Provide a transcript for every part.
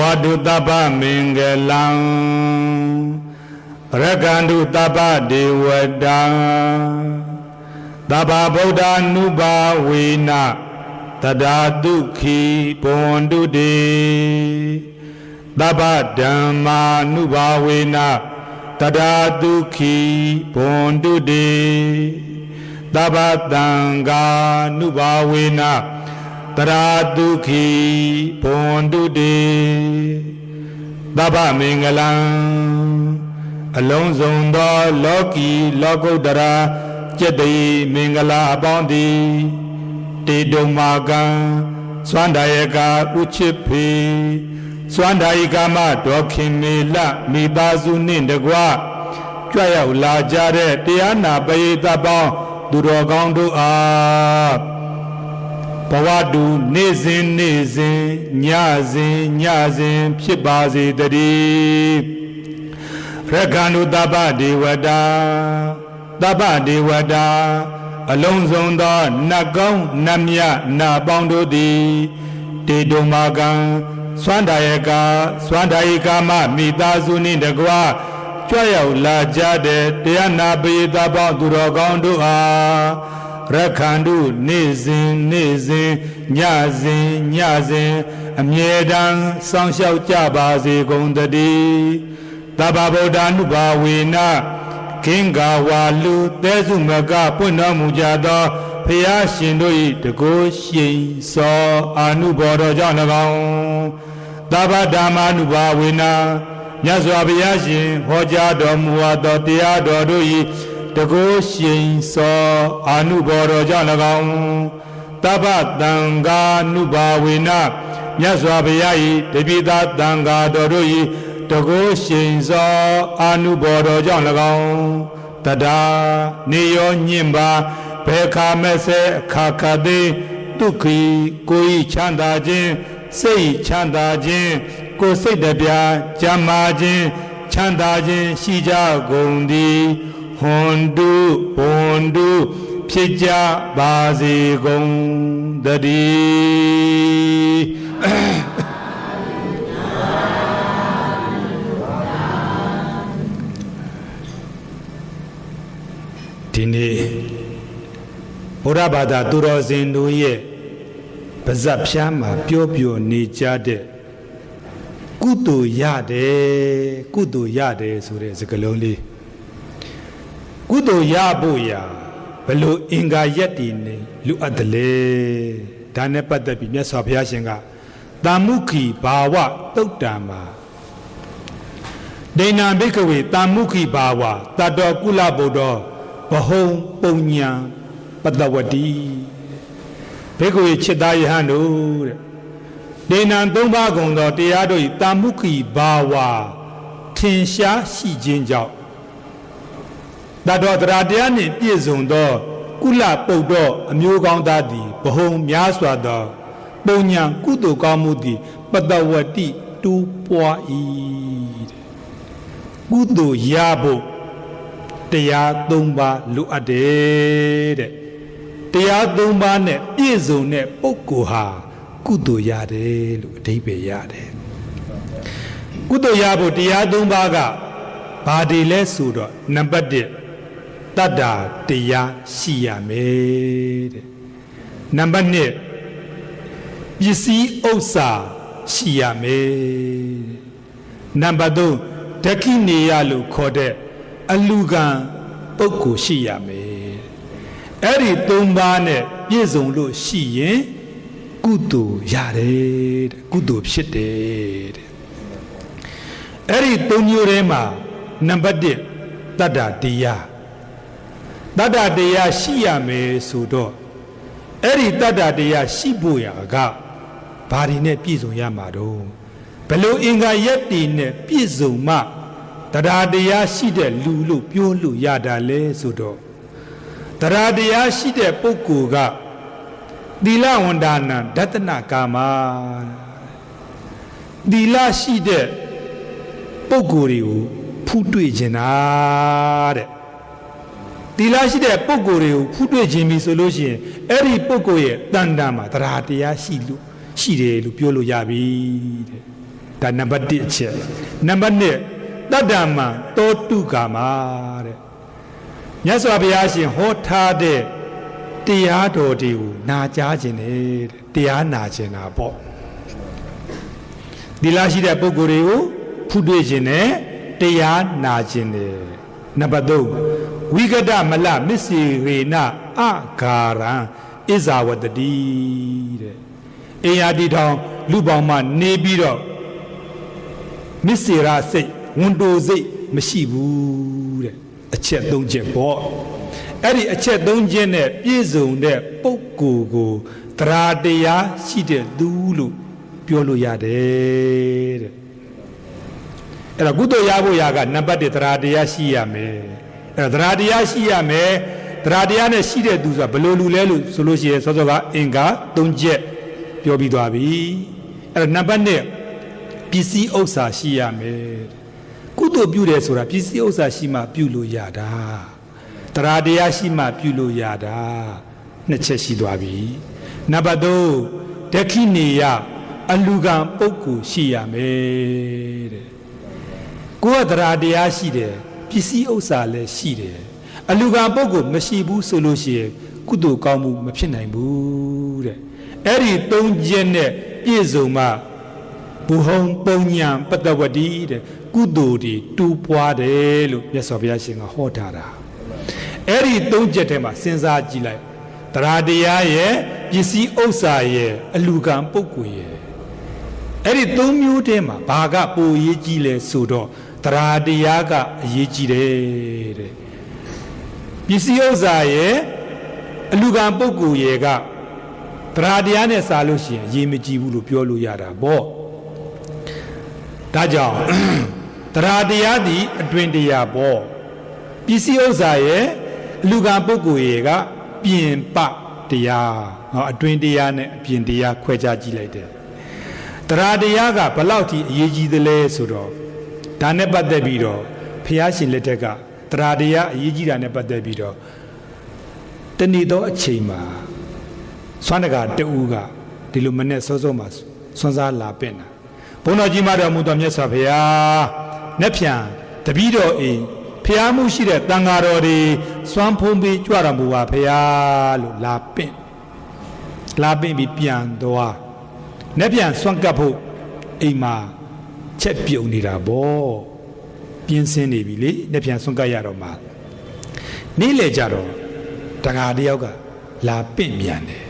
ဝါတုတပ္ပမင်္ဂလံပရကန္တုတပ္ပဒေဝတံတပ္ပဗုဒ္ဓ ानु ဘာဝေနတဒါတုခိဘွန်တုတေတပ္ပဓမ္မာနုဘာဝေနတဒါတုခိဘွန်တုတေတပ္ပတံဃာနုဘာဝေနတရာဒုခိဘွန်တုတေ သဗ္ဗမင်္ဂလံအလုံးစုံသောလောကီလောကုတ္တရာจิตတိမင်္ဂလာအပေါင်းသည်တေတုံမာကံသွန္တယကဥချစ်ဖေသွန္တယိကမဒေါခင်မေလမိသားစုနှင့်တကွကြွရောက်လာကြတဲ့တရားနာပရိသတ်ပေါင်းသူတော်ကောင်းတို့အား ဘဝတူနေ့စဉ်နေ့စဉ်ညစဉ်ညစဉ်ဖြစ်ပါစေတည်းရခန္တုတပ္ပဒေဝတာတပ္ပဒေဝတာအလုံးစုံသောနတ်ကောင်းနတ်မြတ်နာပေါင်းတို့သည်တေတုံမာကံသွန္တာယကသွန္တာယိကာမမိသားစုနှင့်တကွာကြွရောက်လာကြတဲ့တရားနာပိယတာပေါင်းသူတော်ကောင်းတို့အား ရခန္တုနေ့စဉ်နေ့စဉ်ညစဉ်ညစဉ်အမြဲတမ်းစောင့်ရှောက်ကြပါစေကုန်တည်းတဗ္ဗဗုဒ္ဓ ानु ဘာဝေနကင်္ဂါဝါလူသဲစုမကပွင့်တော်မူကြသောဖရာရှင်တို့၏တကိုးရှိန်စောအာနုဘော်တော်ကြောင့်၎င်းသဗ္ဗဓမ္မာနုဘာဝေနမြတ်စွာဘုရားရှင်ဟောကြားတော်မူသောတရားတော်တို့၏ တကိုးရှိန်စောအာနုဘော်တော်ကြောင့်၎င်းတပ္ပတံဃာနုဘာဝေနမြတ်စွာဘုရား၏တပိသတံဃာတော်တို့၏တကိုးရှိန်စောအာနုဘော်တော်ကြောင့်၎င်းတဒါနေရောညင့်ပါဘယ်ခါမဲ့ဆဲအခါခါသေးဒုက္ခီကိုယ်ချမ်းသာခြင်းစိတ်ချမ်းသာခြင်းကိုယ်စိတ်တပြားကြမ်းမာခြင်းချမ်းသာခြင်းရှိကြကုန်သည် ဟွန်တုဘွန်တုဖြစ်ကြပါစေကုန်တည်းဒီနေ့ဘုရားဘာသာသူတော်စင်တို့ရဲ့ပါဇက်ဖြားမှာပြောပြောနေကြတဲ့ကုသိုလ်ရတယ်ကုသိုလ်ရတယ်ဆိုတဲ့စကားလုံးလေး ကုသိုလ်ရဖို့ရာဘလို့အင်္ဂါရက်တည်နေလူအပ်တယ်လေဒါနဲ့ပတ်သက်ပြီးမြတ်စွာဘုရားရှင်ကတာမုခီဘာဝတုတ်တံမှာဒိဏံဘိကဝေတာမုခီဘာဝတတောကုလဗုဒ္ဓဘဟုံပုံညာပတဝတိဘေကုရေจิตသားယဟန်တို့တဲ့ဒေနံသုံးပါးကုန်သောတရားတို့၏တာမုခိဘာဝထင်ရှားရှိခြင်းကြောင့် တတော်တရားတရားနှင့်ပြည့်စုံသော ကုလပုတ်တော်အမျိုးကောင်းသားသည်ဘဟုံများစွာသောပုံညာကုသိုလ်ကောင်းမှုသည်ပတဝတိတူးပွား၏ကုသိုလ်ရဖို့တရား၃ပါးလိုအပ်တယ်တဲ့တရား၃ပါးနဲ့ပြည့်စုံတဲ့ပုဂ္ဂိုလ်ဟာကုသိုလ်ရတယ်လို့အဓိပ္ပာယ်ရတယ်ကုသိုလ်ရဖို့တရား၃ပါးကဘာတွေလဲဆိုတော့နံပါတ်1 တတ္တာတရားရှိရမယ်တဲ့နံပါတ်2ပစ္စည်းဥစ္စာရှိရမယ်နံပါတ်3ဒက္ခိနေယလို့ခေါ်တဲ့အလူကံပုဂ္ဂိုလ်ရှိရမယ်အဲ့ဒီ၃ပါးနဲ့ပြည့်စုံလို့ရှိရင်ကုသိုလ်ရတယ်တဲ့ကုသိုလ်ဖြစ်တယ်တဲ့အဲ့ဒီ၃မျိုးထဲမှာနံပါတ်1တတ္တတရား တတ္တတရားရှိရမယ်ဆိုတော့အဲ့ဒီတတ္တတရားရှိဖို့ရာကဘာတွေနဲ့ပြည့်စုံရမှာတော့ဘလို့အင်္ဂါရက်တည်နဲ့ပြည့်စုံမှတရားတရားရှိတဲ့လူလို့ပြောလို့ရတာလဲဆိုတော့တရားတရားရှိတဲ့ပုဂ္ဂိုလ်ကသီလဝန္ဒနာဒတနာကာမသီလရှိတဲ့ပုဂ္ဂိုလ်တွေကိုဖူးတွေ့ခြင်းတာတဲ့ သီလရှိတဲ့ပုဂ္ဂိုလ်တွေကိုဖူးတွေ့ခြင်းပြီဆိုလို့ရှိရင်အဲ့ဒီပုဂ္ဂိုလ်ရဲ့တန်တာမှာတရားတရားရှိလို့ရှိတယ်လို့ပြောလို့ရပြီတဲ့ဒါနံပါတ်1အချက်နံပါတ်2တတ္တမံတောတုကာမတဲ့မြတ်စွာဘုရားရှင်ဟောထားတဲ့တရားတော်တွေကိုနာကြားခြင်းတဲ့တရားနာခြင်းတာပေါ့ဒီလားရှိတဲ့ပုဂ္ဂိုလ်တွေကိုဖူးတွေ့ခြင်းနဲ့တရားနာခြင်းတယ် နံပါတ်3ဝိကတမလမစ္စေရေနအဂါရံဣဇာဝတတိတဲ့အေယာတီထောင်လူပေါင်းမှနေပြီးတော့မစ္စေရစိတ်ဝန်တိုစိတ်မရှိဘူးတဲ့အချက်၃ချက်ပေါ့အဲ့ဒီအချက်၃ချက်နဲ့ပြည့်စုံတဲ့ပုဂ္ဂိုလ်ကိုတရားတရားရှိတဲ့သူလို့ပြောလို့ရတယ်တဲ့ အဲ့တော့ကုသိုလ်ရဖို့ရာကနံပါတ်1တရားတရားရှိရမယ်အဲ့တော့တရားတရားရှိရမယ်တရားတရားနဲ့ရှိတဲ့သူဆိုတာဘယ်လိုလူလဲလို့ဆိုလို့ရှိရင်စောစောကအင်္ဂါ၃ချက်ပြောပြီးသွားပြီအဲ့တော့နံပါတ်1ပစ္စည်းဥစ္စာရှိရမယ်ကုသိုလ်ပြုတယ်ဆိုတာပစ္စည်းဥစ္စာရှိမှပြုလို့ရတာတရားတရားရှိမှပြုလို့ရတာနှစ်ချက်ရှိသွားပြီနံပါတ်3ဒက္ခိနေယအလူကံပုဂ္ဂိုလ်ရှိရမယ်တဲ့ ကိုယ်ကတရားတရားရှိတယ်ပစ္စည်းဥစ္စာလည်းရှိတယ်အလူကံပုဂ္ဂိုလ်မရှိဘူးဆိုလို့ရှိရင်ကုသိုလ်ကောင်းမှုမဖြစ်နိုင်ဘူးတဲ့အဲ့ဒီသုံးချက်နဲ့ပြည့်စုံမှဘူဟုံပုံညာပတ္တဝတိတဲ့ကုသိုလ်တွေတူပွားတယ်လို့မြတ်စွာဘုရားရှင်ကဟောထားတာအဲ့ဒီသုံးချက်ထဲမှာစဉ်းစားကြည့်လိုက်တရားတရားရဲ့ပစ္စည်းဥစ္စာရဲ့အလူကံပုဂ္ဂိုလ်ရဲ့အဲ့ဒီသုံးမျိုးထဲမှာဘာကပိုရေးကြီးလဲဆိုတော့ တရားတရားကအရေးကြီးတယ်တဲ့ပစ္စည်းဥစ္စာရဲ့အလူကံပုဂ္ဂိုလ်ရဲ့ကတရားတရားနဲ့စာလို့ရှိရင်အရေးမကြီးဘူးလို့ပြောလို့ရတာပေါ့ဒါကြောင့်တရားတရားသည်အတွင်တရားပေါ့ပစ္စည်းဥစ္စာရဲ့အလူကံပုဂ္ဂိုလ်ရဲ့ကပြင်ပတရားဟောအတွင်တရားနဲ့အပြင်တရားခွဲခြားကြည့်လိုက်တယ်တရားတရားကဘလောက်ထိအရေးကြီးသလဲဆိုတော့ ဒါနဲ့ပတ်သက်ပြီးတော့ဖះရှင်လက်ထက်ကတရားတရားအရေးကြီးတာနဲ့ပတ်သက်ပြီးတော့တဏီတော့အချိန်မှာဆွမ်းတကတူကဒီလိုမနဲ့စောစောမှာဆွမ်းစားလာပင့်တာဘုန်းတော်ကြီးမတော်မူတော်မြတ်စွာဘုရားနှက်ဖြံတပည့်တော်အိမ်ဖျားမှုရှိတဲ့တန်ဃာတော်တွေစွမ်းဖုံးပြီးကြွတော်မူပါဖျားလို့လာပင့်လာပင့်ပြီးပြန်သွားနှက်ပြန်စွန့်ကပ်ဖို့အိမ်မှာ ချက်ပြုံနေတာဗောပြင်းစင်းနေပြီလေနှက်ပြန်စွန့်ကပ်ရတော့မှနေ့လေကြတော့တန်ဃာတယောက်ကလာပင့်ပြန်တယ်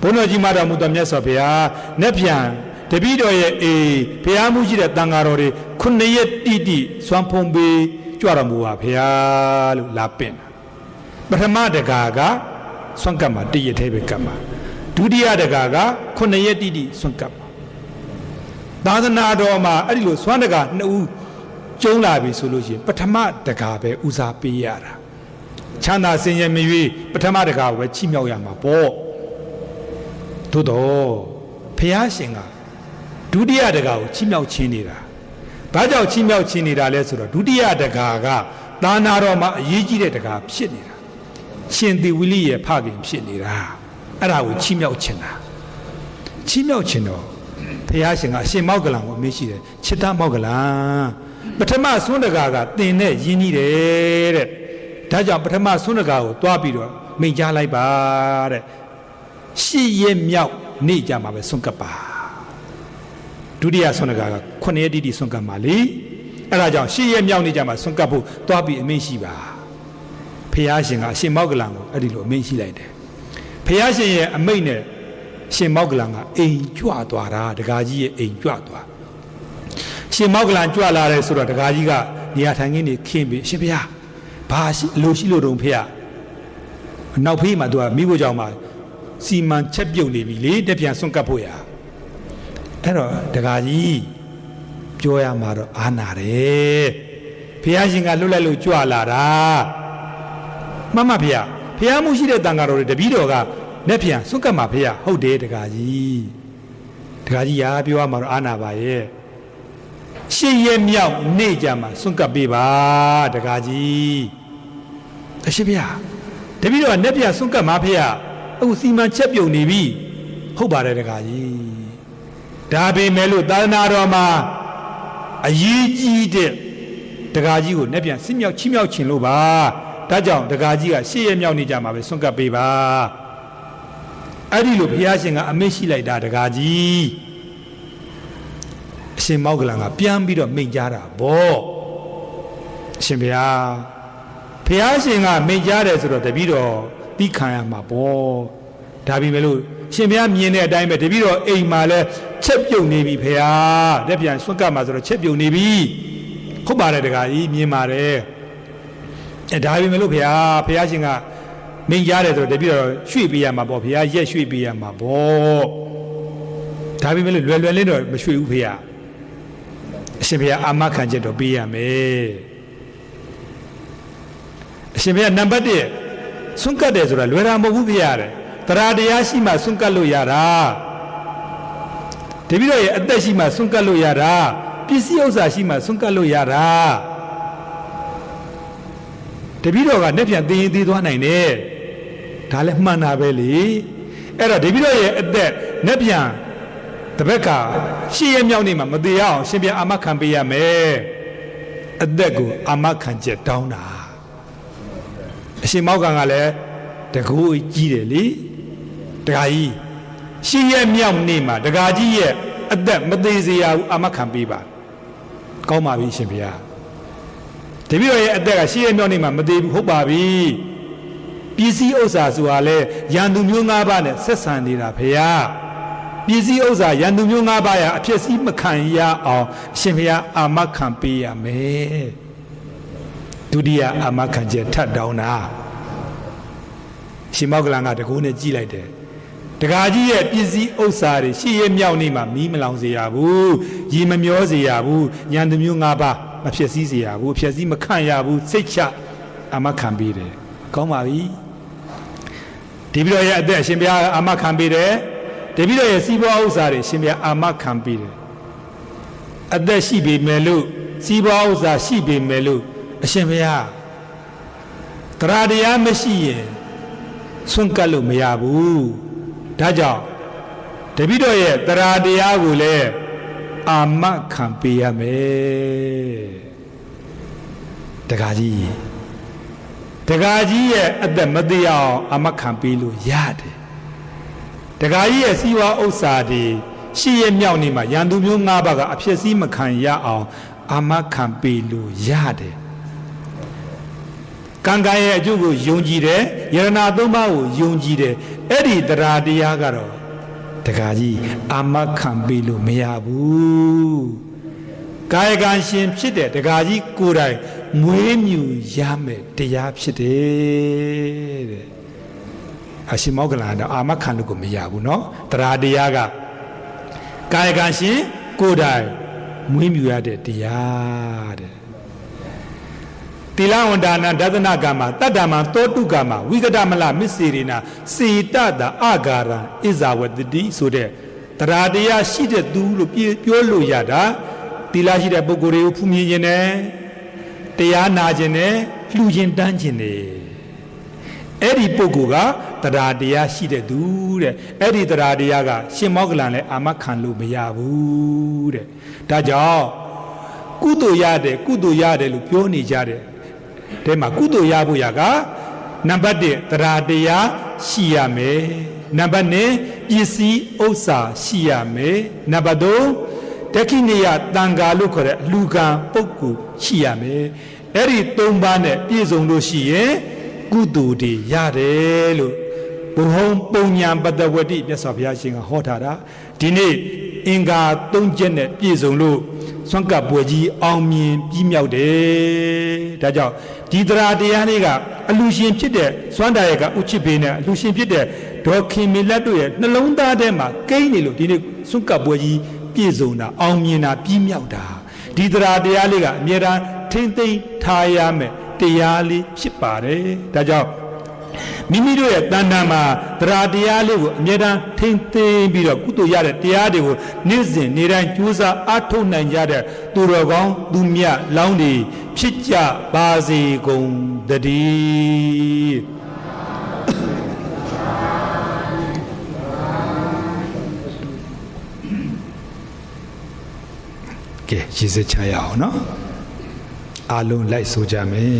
ဘုန်းတော်ကြီးမတော်မူတော်မြတ်စွာဘုရားနှက်ပြန်တပည့်တော်ရဲ့အေးဖျားမှုရှိတဲ့တန်ဃာတော်တွေခုနှစ်ရက်တိတိစွမ်းဖုံးပေးကြွတော်မူပါဖျားလို့လာပင့်တာပထမတကာကဆွန့်ကပ်မှာတည့်ရသေးပဲကပ်မှာဒုတိယတကာကခုနှစ်ရက်တိတိဆွန့်ကပ်မှာ သာသနာတော်မှာအဲ့ဒီလိုဆွမ်းတကာနှစ်ဦးကျုံးလာပြီဆိုလို့ရှိရင်ပထမတကာပဲဦးစားပေးရတာချမ်းသာစင်ရဲ့မရွေးပထမတကာကိုပဲချိမြောက်ရမှာပေါ့သို့တော့ဖះရှင်ကဒုတိယတကာကိုချိမြောက်ချင်းနေတာဘာကြောင့်ချိမြောက်ချင်းနေတာလဲဆိုတော့ဒုတိယတကာကသာနာတော်မှာအရေးကြီးတဲ့တကာဖြစ်နေတာရှင်သီဝိလိရဲ့ဖခင်ဖြစ်နေတာအဲ့ဒါကိုချိမြောက်ချင်းတာချိမြောက်ချင်းတော့ ဖះရှင်ကအရှင်မောက်ကလန်ကိုအမေးရှိတယ်ချစ်သားမောက်ကလန်ပထမဆွန်းတကာကတင်တဲ့ယင်းကြီးတယ်တဲ့ဒါကြောင့်ပထမဆွန်းတကာကိုတွားပြီးတော့မိန်ကြားလိုက်ပါတဲ့ရှစ်ရက်မြောက်နေ့ကြမှာပဲဆွန့်ကပ်ပါဒုတိယဆွမ်းတကာက9ရက်တိတိဆွမ်းကပ်ပါလေအဲ့ဒါကြောင့်ရှစ်ရက်မြောက်နေ့ကြမှာဆွမ်းကပ်ဖို့တွားပြီးအမိန့်ရှိပါဖះရှင်ကအရှင်မောက်ကလန်ကိုအဲ့ဒီလိုအမိန့်ရှိလိုက်တယ်ဖះရှင်ရဲ့အမိန့်နဲ့ ရှင်မောက်ကလန်ကအိမ်ကြွသွားတာဒကာကြီးရဲ့အိမ်ကြွသွားရှင်မောက်ကလန်ကြွလာတယ်ဆိုတော့ဒကာကြီးကနေရာထိုင်ခင်းနေခင်းပြီးရှင်ဖះဘာရှိအလိုရှိလို့တုံဖះနောက်ဖေးမှာသူကမိဖို့ကြောင့်မှာစီမံချက်ပြုတ်နေပြီလေတက်ပြန်ဆွန့်ကပ်ဖို့ရအဲ့တော့ဒကာကြီးပြောရမှာတော့အာနာတယ်ဖះရှင်ကလွတ်လိုက်လို့ကြွလာတာမမဖះဖះမှုရှိတဲ့တန်ဃာတော်တွေတပည့်တော်က လက်ပြန်ဆွန့်ကပ်မှာဖះဟုတ်တယ်ဒကာကြီးဒကာကြီးရာပြောရမှာတော့အာနာပါရဲ့ရှစ်ရက်မြောက်နေ့ကြမှာဆွန့်ကပ်ပေးပါဒကာကြီးအရှိဖះတပည့်တော်ကလက်ပြန်ဆွန့်ကပ်မှာဖះအခုစီမံချက်ပြုံနေပြီဟုတ်ပါတယ်တခါကြီးဒါပေမဲ့လို့သာသနာတော်မှာအရေးကြီးတဲ့တကာကြီးကိုနဲ့ပြန်စစ်မြောက်ချိမြောက်ခြင်းလို့ပါဒါကြောင့်တကာကြီးကရှေ့ရမြောက်နေကြမှာပဲဆွန့်ကပ်ပေးပါ အဲ့ဒီလိုဘုရားရှင်ကအမိန့်ရှိလိုက်တာတကာကြီးအရှင်မောက္ကလန်ကပြန်ပြီးတော့မိန့်ကြားတာဗောအရှင်ဘုရားဘုရားရှင်ကမိန့်ကြားတယ်ဆိုတော့တပည့်တော်သိခံရမှာဗောဒါပေမဲ့လို့ရှင်ဘုရားမြင်တဲ့အတိုင်းပဲတပည့်တော်အိမ်မှာလဲချက်ပြုတ်နေပြီဖေဟာတက်ပြန်ဆွန့်ကပ်မှာဆိုတော့ချက်ပြုတ်နေပြီဟုတ်ပါတယ်တခါကြီးမြင်ပါတယ်အဲဒါပေမဲ့လို့ဖေဟာဖေဟာရှင်က မိန်ကြားတယ်ဆိုတော့တပည့်တော်ရွှေ့ပေးရမှာပေါ့ဖေဟာရက်ရွှေ့ပေးရမှာပေါ့ဒါပေမဲ့လို့လွယ်လွယ်လေးတော့မရွှေ့ဘူးဖေဟာအရှင်ဖေဟာအာမခံချက်တော့ပေးရမယ်အရှင်ဖေဟာနံပါတ်1ဆွန့်ကပ်တယ်ဆိုတာလွယ်တာမဟုတ်ဘူးဖေဟာတဲ့တရားတရားရှိမှဆွန့်ကပ်လို့ရတာတပည့်တော်ရဲ့အသက်ရှိမှဆွန့်ကပ်လို့ရတာပစ္စည်းဥစ္စာရှိမှဆွန့်ကပ်လို့ရတာတပည့်တော်ကနဲ့ပြန်သိရင်သိသွားနိုင်တယ် ဒါလည်းမှန်တာပဲလေအဲ့တော့တပည့်တော်ရဲ့အသက်နဲ့ပြန်တပည့်ကရှေ့ရမြောက်နေမှာမသေးအောင်ရှင်ပြန်အာမခံပေးရမယ်အသက်ကိုအာမခံချက်တောင်းတာအရှင်မောက်ကံကလည်းတကူကြီးတယ်လေတခါကြီးရှိရဲ့မြောက်နေမှာတခါကြီးရဲ့အသက်မသေးစေရဘူးအာမခံပေးပါကောင်းပါပြီရှင်ဘုရားတပည့်တော်ရဲ့အသက်ကရှိရဲ့မြောက်နေမှာမသေးဘူးဟုတ်ပါပြီ ပစ္စည်းဥစ္စာဆိုတာလဲရန်သူမျိုး၅ပါးနဲ့ဆက်ဆံနေတာဖေဟာပစ္စည်းဥစ္စာရန်သူမျိုး၅ပါးရအဖြစ်စီးမခံရအောင်အရှင်ဘုရားအာမခံပေးရမယ်ဒုတိယအာမခံချက်ထပ်တောင်းတာရှင်မောကလန်ကတကူနဲ့ကြည်လိုက်တယ်တကာကြီးရဲ့ပစ္စည်းဥစ္စာတွေရှေ့ရမြောက်နေမှာမီးမလောင်စေရဘူးရေမမျောစေရဘူးညံသူမျိုး၅ပါးမဖြစ်စည်းစေရဘူးဖြစ်စည်းမခံရဘူးစိတ်ချအမခံပေးတယ်ကောင်းပါပြီ ဒီပြီးတော့ရဲ့အသက်အရှင်ဘုရားအာမခံပေးတယ်ဒီပြီးတော့ရဲ့စီးပွားဥစ္စာတွေရှင်ဘုရားအာမခံပေးတယ်အသက်ရှိပေမဲ့လို့စီးပွားဥစ္စာရှိပေမဲ့လို့အရှင်ဘုရားတရားတရားမရှိရင်ဆွန့်ကပ်လို့မရဘူးဒါကြောင့်တပိတော့ရဲ့တရားတရားကိုလည်းအာမခံပေးရမယ်တခါကြီး တခါကြီးရဲ့အသက်မသေးအောင်အာမခံပေးလို့ရတယ်တခါကြီးရဲ့စီဝါဥစ္စာတွေရှိရမြောက်နေမှာရန်သူမျိုး၅ပါးကအဖြစ်စည်းမခံရအောင်အာမခံပေးလို့ရတယ်ကံကံရဲ့အကျိုးကိုယုံကြည်တယ်ယရနာသုံးပါးကိုယုံကြည်တယ်အဲ့ဒီတရားတရားကတော့တခါကြီးအာမခံပေးလို့မရဘူးကာယကံရှင်ဖြစ်တဲ့တခါကြီးကိုယ်တိုင် မွေးမြူရမယ်တရားဖြစ်တယ်တဲ့အရှင်မောကလန်တော့အာမခံလို့ကိုမရဘူးเนาะတရားတရားကကာယကံရှင်ကိုယ်တိုင်မွေးမြူရတဲ့တရားတဲ့တိလဝန္ဒနာဒသနကမ္မတတ္တမံသောတုကမ္မဝိကတမလမစ္စေရိနာစေတတအာဂါရံဣဇာဝတတိဆိုတဲ့တရားတရားရှိတဲ့သူလို့ပြောလို့ရတာတိလရှိတဲ့ပုဂ္ဂိုလ်တွေကိုဖူးမြင်ခြင်းနဲ့ တရားနာခြင်းနဲ့လှူခြင်းတန်းခြင်းနဲ့အဲ့ဒီပုဂ္ဂိုလ်ကတရားတရားရှိတဲ့သူတဲ့အဲ့ဒီတရားတရားကရှင်မောကလန်လည်းအာမခံလို့မရဘူးတဲ့ဒါကြောင့်ကုသိုလ်ရတယ်ကုသိုလ်ရတယ်လို့ပြောနေကြတယ်တဲမှာကုသိုလ်ရဖို့ရကနံပါတ်1တရားတရားရှိရမယ်နံပါတ်2ပစ္စည်းဥစ္စာရှိရမယ်နံပါတ်3 တက္ခိနေယတန်ဃာလို့ခေါ်တဲ့အလူကံပုဂ္ဂိုလ်ရှိရမယ်အဲ့ဒီ၃ပါးနဲ့ပြည့်စုံလို့ရှိရင်ကုသိုလ်တွေရတယ်လို့ဘုံပုံညာပတဝတိမြတ်စွာဘုရားရှင်ကဟောထားတာဒီနေ့အင်္ဂါ၃ချက်နဲ့ပြည့်စုံလို့ဆွမ်းကပ်ပွဲကြီးအောင်မြင်ပြီးမြောက်တယ်ဒါကြောင့်ဒီတရားတရားလေးကအလူရှင်ဖြစ်တဲ့စွမ်းတာရဲ့ကဥချစ်ဘေးနဲ့အလူရှင်ဖြစ်တဲ့ဒေါ်ခင်မီလက်တို့ရဲ့နှလုံးသားထဲမှာကိန်းနေလို့ဒီနေ့ဆွမ်းကပ်ပွဲကြီး ပြည့်စုံတာအောင်မြင်တာပြီးမြောက်တာဒီတရားတရားလေးကအမြဲတမ်းထိမ့်သိမ့်ထားရမယ်တရားလေးဖြစ်ပါတယ်ဒါကြောင့်မိမိတို့ရဲ့တဏ္ဍာမှာတရားတရားလေးကိုအမြဲတမ်းထိမ့်သိမ်းပြီးတော့ကုသိုလ်ရတဲ့တရားတွေကိုနေ့စဉ်နေ့တိုင်းကြိုးစားအားထုတ်နိုင်ကြတဲ့သူတော်ကောင်းသူမြတ်လောင်းတွေဖြစ်ကြပါစေကုန်တည်း ကဲရည်စက်ချရအောင်နော်အားလုံးလိုက်ဆိုကြမယ်